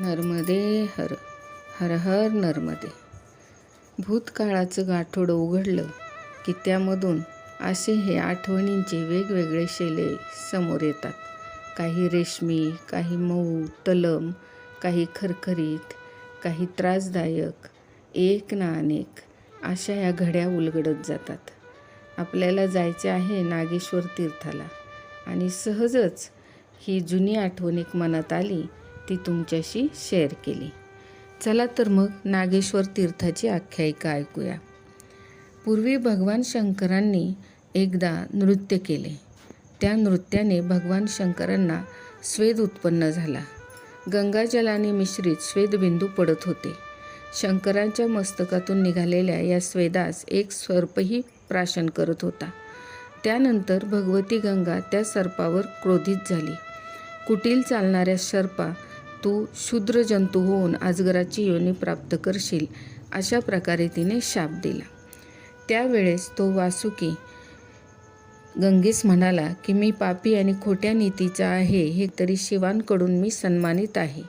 नर्मदे हर हर हर नर्मदे. भूतकाळाचं गाठोडं उघडलं की त्यामधून असे हे आठवणींचे वेगवेगळे शेले समोर येतात. काही रेशमी काही मऊ तलम काही खरखरीत काही त्रासदायक एक ना अनेक अशा या घड्या उलगडत जातात. आपल्याला जायचे आहे नागेश्वर तीर्थाला आणि सहजच ही जुनी आठवण एक मनात आली ती तुमच्याशी शेअर केली. चला तर मग नागेश्वर तीर्थाची आख्यायिका ऐकूया. पूर्वी भगवान शंकरांनी एकदा नृत्य केले. त्या नृत्याने भगवान शंकरांना स्वेद उत्पन्न झाला. गंगाजलाने मिश्रित स्वेदबिंदू पडत होते. शंकरांच्या मस्तकातून निघालेल्या या स्वेदास एक सर्पही प्राशन करत होता. त्यानंतर भगवती गंगा त्या सर्पावर क्रोधित झाली. कुटील चालणाऱ्या सर्पा तू शूद्र जंतू होऊन अजगराची योनी प्राप्त करशील अशा प्रकारे तिने शाप दिला. त्यावेळेस तो वासुकी गंगेस म्हणाला की मी पापी आणि खोट्या नीतीचा आहे हे तरी शिवांकडून मी सन्मानित आहे.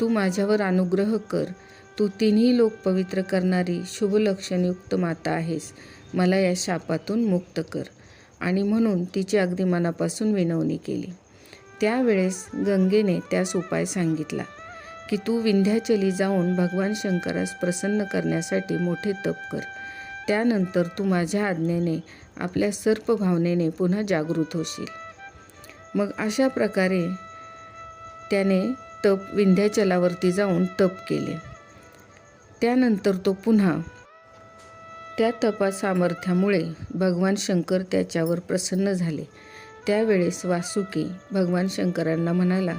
तू माझ्यावर अनुग्रह कर. तू तिन्ही लोक पवित्र करणारी शुभलक्षणयुक्त माता आहेस. मला या शापातून मुक्त कर. आणि म्हणून तिची अगदी मनापासून विनवणी केली. त्यावेळेस गंगेने त्यास उपाय सांगितला की तू विंध्याचली जाऊन भगवान शंकरास प्रसन्न करण्यासाठी मोठे तप कर. त्यानंतर तू माझ्या आज्ञेने आपल्या सर्प भावनेने पुन्हा जागृत होशील. मग अशा प्रकारे त्याने तप विंध्याचलावरती जाऊन तप केले. त्यानंतर तो पुन्हा त्या तपा सामर्थ्यामुळे भगवान शंकर त्याच्यावर प्रसन्न झाले. त्यावेळेस वासुकी भगवान शंकरांना म्हणाला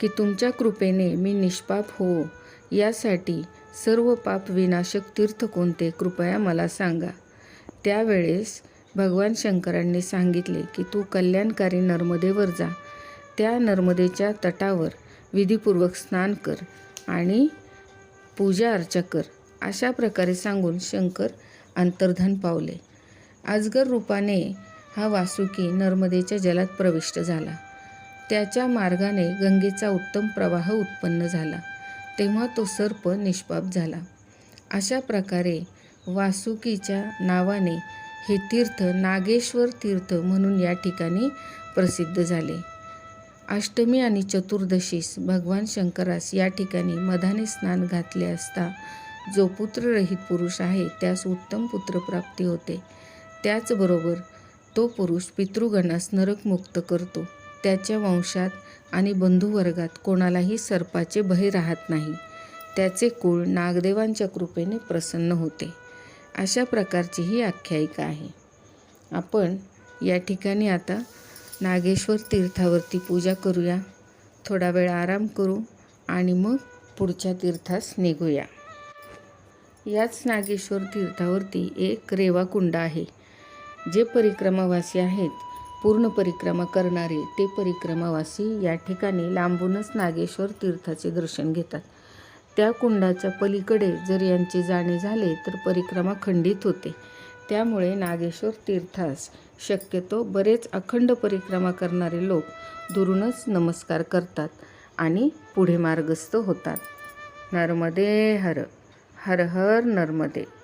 की तुमच्या कृपेने मी निष्पाप हो. यासाठी सर्व पाप विनाशक तीर्थ कोणते कृपया मला सांगा. त्यावेळेस भगवान शंकरांनी सांगितले की तू कल्याणकारी नर्मदेवर जा. त्या नर्मदेच्या तटावर विधीपूर्वक स्नान कर आणि पूजा अर्चा कर. अशा प्रकारे सांगून शंकर अंतर्धान पावले. अजगर रूपाने हा वासुकी नर्मदेच्या जलात प्रविष्ट झाला. त्याच्या मार्गाने गंगेचा उत्तम प्रवाह उत्पन्न झाला. तेव्हा तो सर्प निष्पाप झाला. अशा प्रकारे वासुकीच्या नावाने हे तीर्थ नागेश्वर तीर्थ म्हणून या ठिकाणी प्रसिद्ध झाले. अष्टमी आणि चतुर्दशीस भगवान शंकरास या ठिकाणी मधाने स्नान घातले असता जो पुत्ररहित पुरुष आहे त्यास उत्तम पुत्रप्राप्ती होते. त्याचबरोबर तो पुरुष पितृगणास नरकमुक्त करतो. त्याच्या वंशात आणि बंधुवर्गात कोणालाही सर्पाचे भय राहत नाही. त्याचे कुळ नागदेवांच्या कृपेने प्रसन्न होते. अशा प्रकारची ही आख्यायिका आहे. आपण या ठिकाणी आता नागेश्वर तीर्थावरती पूजा करूया. थोडा वेळ आराम करू आणि मग पुढच्या तीर्थास निघूया. याच नागेश्वर तीर्थावरती एक रेवाकुंड आहे. जे परिक्रमावासी आहेत पूर्ण परिक्रमा करणारे ते परिक्रमावासी या ठिकाणी लांबूनच नागेश्वर तीर्थाचे दर्शन घेतात. त्या कुंडाच्या पलीकडे जर यांचे जाणे झाले तर परिक्रमा खंडित होते. त्यामुळे नागेश्वर तीर्थास शक्यतो बरेच अखंड परिक्रमा करणारे लोक दुरूनच नमस्कार करतात आणि पुढे मार्गस्थ होतात. नर्मदे हर हर हर नर्मदे.